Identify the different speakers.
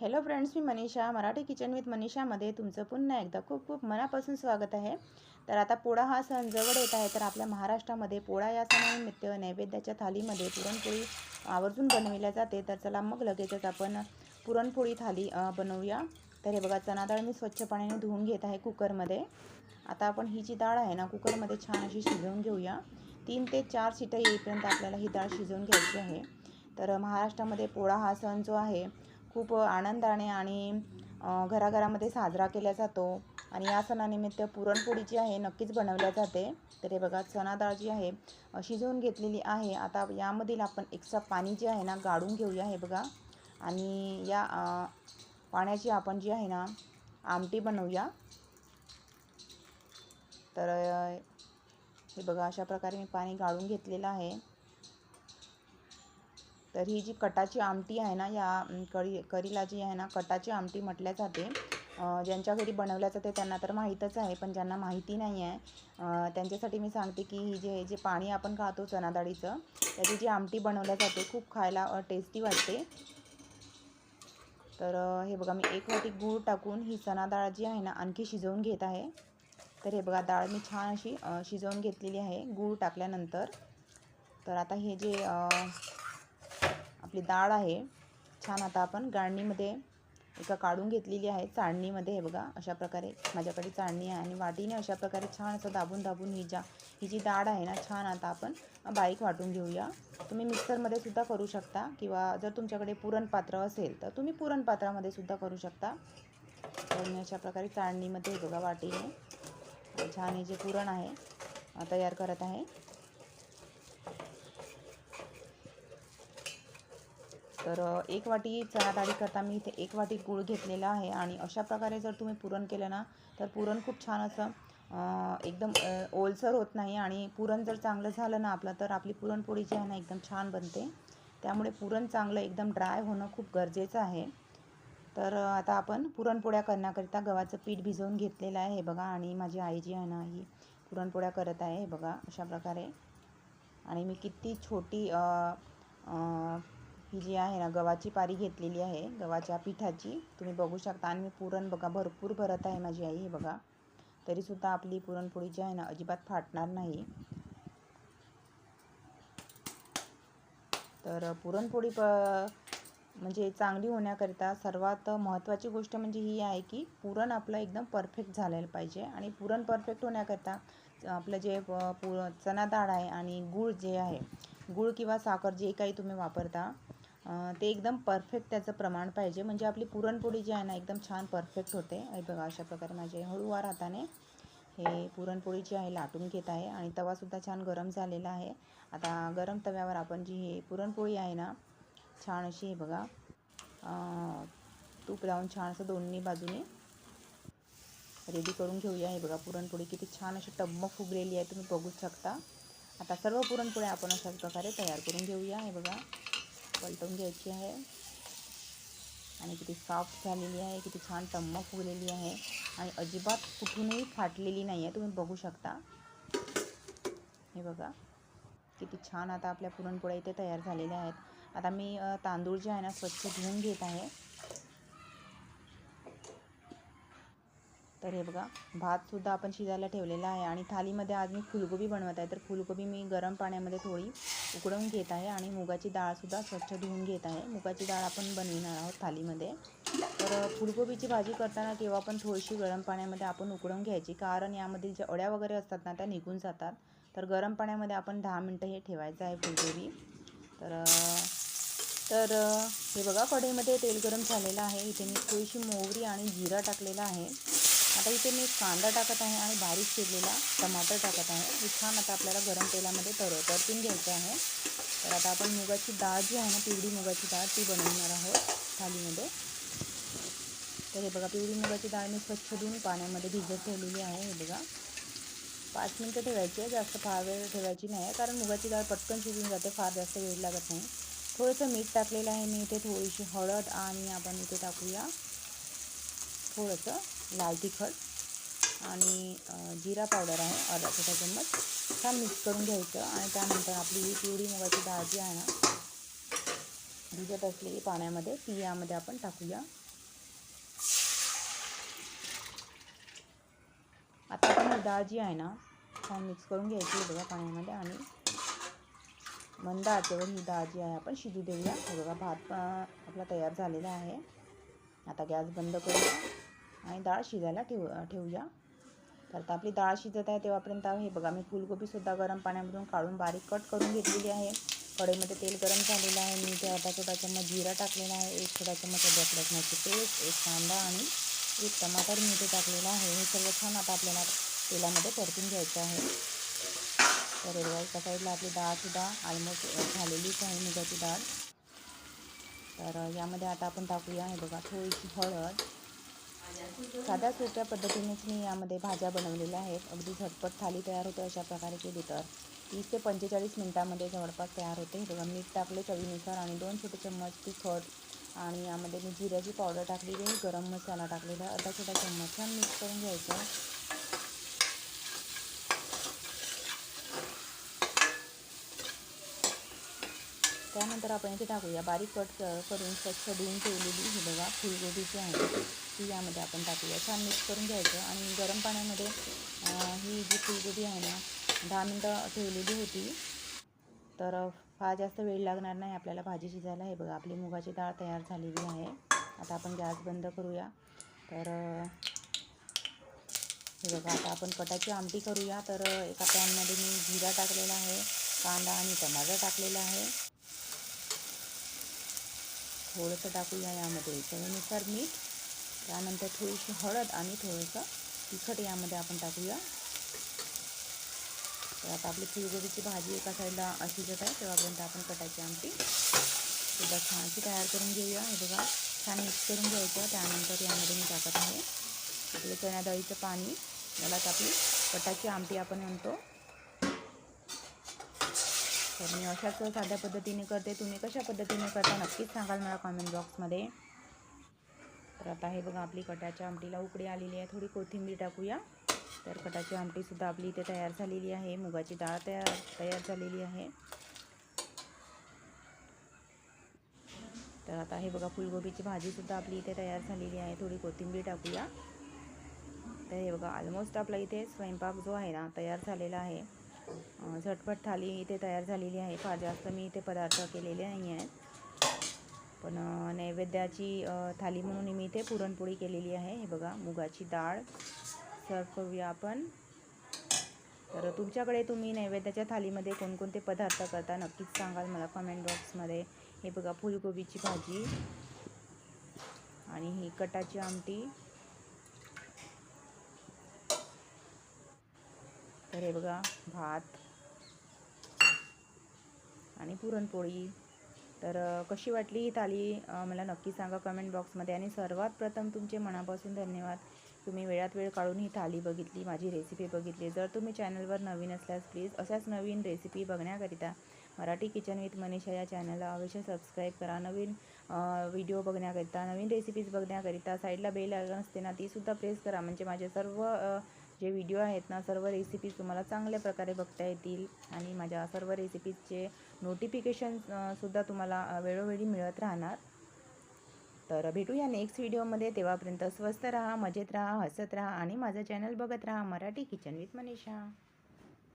Speaker 1: Hello friends मी Manisha Marathi kitchen with मनीषामध्ये तुमचं पुन्हा एकदा खूप खूप मनापासून स्वागत आहे. तर आता पोळा हा सण जवळ येत आहे तर आपल्या महाराष्ट्रामध्ये पोळा या सणानिमित्त नैवेद्याच्या थालीमध्ये पुरणपोळी आवर्जून बनविल्या जाते. तर चला मग लगेचच आपण पुरणपोळी थाली बनवूया. तर हे बघा चणा डाळ मी स्वच्छ पाण्याने धुवून घेत आहे कुकरमध्ये. आता आपण ही जी डाळ आहे ना कुकरमध्ये छान अशी शिजवून घेऊया. तीन ते चार शिटं येईपर्यंत आपल्याला ही डाळ शिजवून घ्यायची आहे. तर महाराष्ट्रामध्ये पोळा हा सण जो आहे खूप आनंदाने आणि घराघरामध्ये साजरा केला जातो. आणि या सणानिमित्त पुरणपोळी जी आहे नक्कीच बनवल्या जाते. तर हे बघा चणा डाळ जी आहे शिजवून घेतलेली आहे. आता यामधील आपण एक्स्ट्रा पाणी जे आहे ना गाळून घेऊया हे बघा. आणि या पाण्याची आपण जी आहे ना आमटी बनवूया. तर हे बघा अशा प्रकारे मी पाणी गाळून घेतलेलं आहे. तर ही जी कटाची आमटी आहे ना या अम, करीला जी आहे ना कटाची आमटी म्हटल्या जाते. ज्यांच्या घरी बनवल्या जाते त्यांना तर माहीतच आहे पण ज्यांना माहिती नाही आहे त्यांच्यासाठी मी सांगते की ही जे जे पाणी आपण खातो चणा डाळीचं त्याची जी आमटी बनवल्या जाते खूप खायला टेस्टी वाटते. तर हे बघा मी एक वाटी गूळ टाकून ही चणा डाळ जी आहे ना आणखी शिजवून घेत आहे. तर हे बघा डाळ मी छान अशी शिजवून घेतलेली आहे गूळ टाकल्यानंतर. तर आता हे जे आपली डाळ आहे. छान आता आपण गाळणीमध्ये एका काढून घेतलेली आहे. चाळणीमध्ये हे बघा अशा प्रकारे माझ्याकडे चाळणी आहे आणि वाटीने अशा प्रकारे छान असं दाबून दाबून ही ज्या ही जी डाळ आहे ना छान आता आपण बारीक वाटून घेऊया. तुम्ही मिक्सरमध्ये सुद्धा करू शकता किंवा जर तुमच्याकडे पुरणपात्र असेल तर तुम्ही पुरणपात्रामध्ये सुद्धा करू शकता. तर मी अशा प्रकारे चाळणीमध्ये हे बघा वाटीने छान हे जे पुरण आहे तयार करत आहे. तर एक वाटी चहा डाळी करता मी इथे एक वाटी गूळ घेतलेला आहे आणि अशा प्रकारे जर तुम्ही पुरण केलं ना तर पुरण खूप छान असं एकदम ओलसर होत नाही आणि पुरण जर चांगलं झालं ना आपलं तर आपली पुरणपोळी जी आहे ना एकदम छान बनते. त्यामुळे पुरण चांगलं एकदम ड्राय होणं खूप गरजेचं आहे. तर आता आपण पुरणपोळ्या करण्याकरिता गव्हाचं पीठ भिजवून घेतलेलं आहे हे बघा. आणि माझी आई जी आहे ना ही पुरणपोळ्या करत आहे हे बघा अशा प्रकारे. आणि मी किती छोटी आ, आ, ही जी आहे ना गव्हाची पारी घेतलेली आहे. गव्हाच्या पिठाची. तुम्ही बघू शकता. आणि मी पुरण बघा भरपूर भरत आहे माझी आई हे बघा. तरीसुद्धा आपली पुरणपोळी जी आहे ना अजिबात फाटणार नाही. तर पुरणपोळी प म्हणजे चांगली होण्याकरिता सर्वात महत्त्वाची गोष्ट म्हणजे ही आहे की पुरण आपलं एकदम परफेक्ट झालेलं पाहिजे. आणि पुरण परफेक्ट होण्याकरिता आपलं जे पु चणा डाळ आहे आणि गूळ जे आहे गूळ किंवा साखर जे काही तुम्ही वापरता ते एकदम परफेक्ट त्याचं प्रमाण पाहिजे. म्हणजे आपली पुरणपोळी जी आहे ना एकदम छान परफेक्ट होते. हे बघा अशा प्रकारे माझे हळूवार हाताने हे पुरणपोळी जी आहे लाटून घेत आहे. आणि तवासुद्धा छान गरम झालेला आहे. आता गरम तव्यावर आपण जी हे पुरणपोळी आहे ना छान अशी हे बघा तूप लावून छान असं दोन्ही बाजूने रेडी करून घेऊया. हे बघा पुरणपोळी किती छान अशी टम्म फुगलेली आहे. तुम्ही बघू शकता. आता सर्व पुरणपोळ्या आपण अशाच प्रकारे तयार करून घेऊया. हे बघा. पलटून घ्यायची आहे. आणि किती सॉफ्ट झालेली आहे किती छान टम्म फुगलेली आहे. आणि अजिबात कुठूनही फाटलेली नाही आहे तुम्ही बघू शकता. हे बघा किती छान आता आपल्या पुरणपोळ्या इथे तयार झालेल्या आहेत. आता मी तांदूळ जे आहे ना स्वच्छ धुवून घेत आहे. तर हे बघा भातसुद्धा आपण शिजायला ठेवलेला आहे आणि थालीमध्ये आज मी फुलगोबी बनवत आहे. तर फुलगोबी मी गरम पाण्यामध्ये थोडी उकडवून घेत आहे आणि मुगाची डाळसुद्धा स्वच्छ धुवून घेत आहे. मुगाची डाळ आपण बनविणार आहोत थालीमध्ये. तर फुलगोबीची भाजी करताना केव्हा पण थोडीशी गरम पाण्यामध्ये आपण उकडवून घ्यायची कारण यामधील ज्या अळ्या वगैरे असतात ना त्या निघून जातात. तर गरम पाण्यामध्ये आपण दहा मिनटं हे ठेवायचं आहे फुलगोबी. तर तर हे बघा कढईमध्ये तेल गरम झालेलं आहे. इथे मी थोडीशी मोहरी आणि जिरा टाकलेला आहे. आता इथे मी कांदा टाकत आहे आणि बारीक चिरलेला टमाटर टाकत हे छान आता आपल्याला गरम तेलामध्ये तर परतून घ्यायचं तर आता आपण मुगाची डाळ जी आहे ना, पिवळी मुगाची डाळ ती बनवणार आहोत थालीमध्ये. तर हे पिवळी मुगाची डाळ मी स्वच्छ धुवून पाण्यामध्ये भिजत हे बघा. पाच मिनटं ठेवायची आहे. जास्त फार वेळ ठेवायची नाही आहे. कारण मुगाची डाळ पटकन शिजून जाते. फार जास्त वेळ लागत नाही. थोडंसं मीठ टाकलेलं आहे. मी इथे थोडीशी हळद आणि आपण इथे टाकूया. थोडंसं लाल तिखट आणि जिरा पावडर आहे अर्धा छोटा चम्मच. छान मिक्स करून घ्यायचं आणि त्यानंतर आपली ही पिवळी मुगाची डाळ जी आहे ना भिजत असलेली पाण्यामध्ये ती यामध्ये आपण टाकूया. आता आपण डाळ जी आहे ना छान मिक्स करून घ्यायची बघा पाण्यामध्ये आणि मंद आचेवर ही डाळ जी आहे आपण शिजू देऊया. बघा भात आपला तयार झालेला आहे. आता गॅस बंद करूया. आणि डाळ शिजायला ठेवू, ठेवूया. तर आता आपली डाळ शिजत आहे तेव्हापर्यंत हे बघा, मी फुलगोबीसुद्धा गरम पाण्यामधून काढून बारीक कट करून घेतलेली आहे. कढईमध्ये तेल गरम आहे. मी इथे अर्धा छोटा चम्मच जिरा टाकलेला आहे. एक छोटा चम्मच अद्रक लसणाची पेस्ट, एक कांदा आणि एक टमाटर मी इथे टाकलेला हे सर्व छान आता आपल्याला तेलामध्ये परतून घ्यायचं आहे. हे बघा एका साईडला आपली डाळसुद्धा ऑलमोस्ट झालेलीच आहे, मुगाची डाळ. तर यामध्ये आता आपण टाकूया, हे बघा, थोडीशी हळद. साध्या सोप्या पद्धतीनेच मी यामध्ये भाज्या बनवलेल्या आहेत. अगदी झटपट थाली तयार होते अशा प्रकारे केली तर. तीस ते पंचेचाळीस मिनटामध्ये जवळपास तयार होते. हे बघा मीठ टाकले चवीनुसार आणि दोन छोटे चम्मच तिखट आणि यामध्ये मी जिऱ्याची पावडर टाकलेली आहे. गरम मसाला टाकलेला अर्धा छोटा चम्मच छान मिक्स करून घ्यायचं त्यानंतर आपण इथे टाकूया बारीक कट करून स्वच्छ धुवून ठेवलेली ही बघा फुलगोबीची आहे. ती यामध्ये आपण टाकूया. छान मिक्स करून घ्यायचं आणि गरम पाण्यामध्ये ही जी फुलगोबी आहे ना दहा मिनटं ठेवलेली होती. तर फार जास्त वेळ लागणार नाही आपल्याला भाजी शिजायला. हे बघा आपली मुगाची डाळ तयार झालेली आहे. आता आपण गॅस बंद करूया. तर हे बघा आता आपण कटाची आमटी करूया. तर एका पॅनमध्ये मी जिरा टाकलेला आहे कांदा आणि टमाटर टाकलेला आहे. थोडंसं टाकूया यामध्ये चवीनुसार मीठ. त्यानंतर थोडीशी हळद आणि थोडंसं तिखट यामध्ये आपण टाकूया. तर आता आपली फुलगोबीची भाजी एका साईडला शिजत आहे तेव्हापर्यंत आपण कटाची आमटी सुद्धा छानशी तयार करून घेऊया. हे बघा छान मिक्स करून घ्यायचं. त्यानंतर यामध्ये मी टाकत आहे आपलं चण्या डाळीचं पाणी. यालाच आपली कटाची आमटी आपण म्हणतो. तर मी अशाच साध्या पद्धतीने करते. तुम्ही कशा पद्धतीने करता नक्कीच सांगाल मला कॉमेंट बॉक्समध्ये तर आता हे बघा आपली कटाच्या आमटीला उकडी आलेली आहे. थोडी कोथिंबीर टाकूया. तर कटाची आमटीसुद्धा आपली इथे तयार झालेली आहे. मुगाची डाळ तयार तयार झालेली आहे. आता हे बघा फुलगोबीची भाजीसुद्धा आपली इथे तयार झालेली आहे. थोडी कोथिंबीर टाकूया. तर हे बघा ऑलमोस्ट इथे स्वयंपाक जो आहे ना तयार आहे. अं, झटपट थाली इथे तयार आहे. फार जास्त मी इथे पदार्थ केलेले नाही आहेत. पण नैवेद्याची थाली म्हणून मी इथे पुरणपोळी केलेली आहे. हे बघा मुगाची डाळ सर्व करूया आपण. तर तुमच्याकडे तुम्ही नैवेद्याच्या थालीमध्ये कोणकोणते पदार्थ करता नक्कीच सांगाल मला कमेंट बॉक्समध्ये हे बघा फुलकोबीची भाजी आणि ही कटाची आमटी. तर हे बघा भात आणि पुरणपोळी. तर कशी वाटली ही थाली? मला नक्की सांगा कमेंट बॉक्समध्ये आणि सर्वात प्रथम तुमचे मनापासून धन्यवाद. तुम्ही वेळात वेळ काढून ही थाली बघितली माझी रेसिपी बघितली. जर तुम्ही चॅनलवर नवीन असल्यास प्लीज अशाच नवीन रेसिपी बघण्याकरिता मराठी किचन विथ मनीषा या चॅनलला अवश्य सबस्क्राईब करा. नवीन व्हिडिओ बघण्याकरिता नवीन रेसिपीज बघण्याकरिता साईडला बेल आयकॉन असते ना तीसुद्धा प्रेस करा. म्हणजे माझे सर्व जे व्हिडिओ आहेत ना सर्व रेसिपीज तुम्हाला चांगल्या प्रकारे बघता येतील. आणि माझ्या सर्व रेसिपीजचे नोटिफिकेशन सुद्धा तुम्हाला वेळोवेळी मिळत राहणार. तर भेटूया नेक्स्ट व्हिडिओमध्ये तेव्हापर्यंत स्वस्त राहा मजेत राहा हसत राहा आणि माझं चॅनल बघत राहा मराठी किचन विथ मनीषा.